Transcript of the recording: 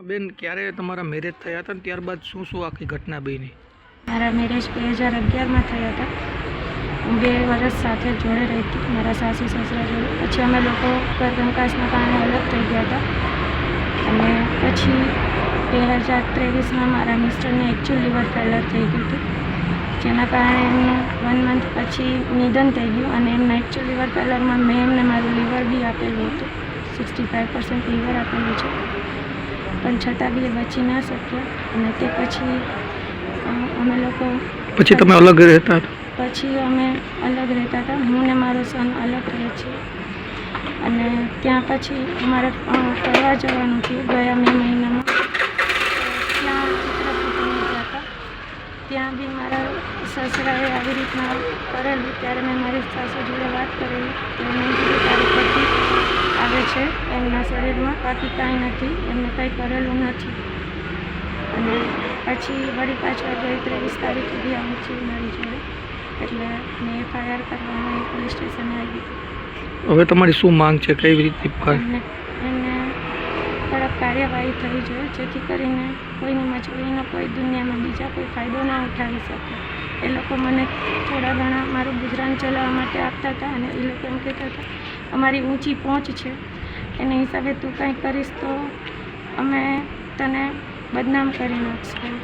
બેન, ક્યારે તમારા મેરેજ થયા હતા ત્યારબાદ શું શું આખી ઘટના બની? મારા મેરેજ બે હજાર અગિયારમાં થયા હતા. હું બે વર્ષ સાથે જોડે રહી હતી. મારા સાસુ, સસરા જોડે. પછી અમે લોકો ઘર કારણે અલગ થઈ ગયા હતા. અને પછી બે હજાર ત્રેવીસમાં મારા મિસ્ટરને એકચ્યુઅલ લીવર ફેલર થઈ ગયું હતું. જેના કારણે એમનું વન મંથ પછી નિધન થઈ ગયું અને એમના એકચ્યુઅલ લીવર ફેલરમાં મેં એમને મારું લીવર બી આપેલું હતું. સિક્સટી ફાઇવ પર્સન્ટ લીવર આપેલું છે. પણ છતાં બી એ બચી ના શક્યા. અને તે પછી અમે લોકો પછી તમે અલગ રહેતા હતા? પછી અમે અલગ રહેતા હતા. હું ને મારો સન અલગ રહે છે. અને ત્યાં પછી અમારે ફરવા જવાનું થયું ગયા મે મહિનામાં. ત્યાં ચિત્રકૂટમાં ગયા હતા. ત્યાં બી મારા સસરાએ આવી રીતના કરેલું. ત્યારે મેં મારી સાસુ જોડે વાત કરેલી. તો મેં છે એમના શરીરમાં બાકી કાંઈ નથી એમને કંઈ કરેલું નથી. અને પછી વળી પાછળ ગઈ ત્રેવીસ તારીખ સુધી આવી છે મારી જોડે. એટલે મેં એફઆઈઆર કરવામાં એ પોલીસ સ્ટેશને આવી. હવે તમારી શું માંગ છે? કઈ રીતે એમને કડક કાર્યવાહી થવી જોઈએ જેથી કરીને કોઈની મજબૂરીનો કોઈ દુનિયામાં બીજા કોઈ ફાયદો ના ઉઠાવી શકે. એ લોકો મને થોડા ઘણા મારું ગુજરાન ચલાવવા માટે આપતા હતા અને એ લોકો એમ કહેતા હતા અમારી ઊંચી પહોંચ છે એના હિસાબે તું કંઈ કરીશ તો અમે તને બદનામ કરી નાખશું.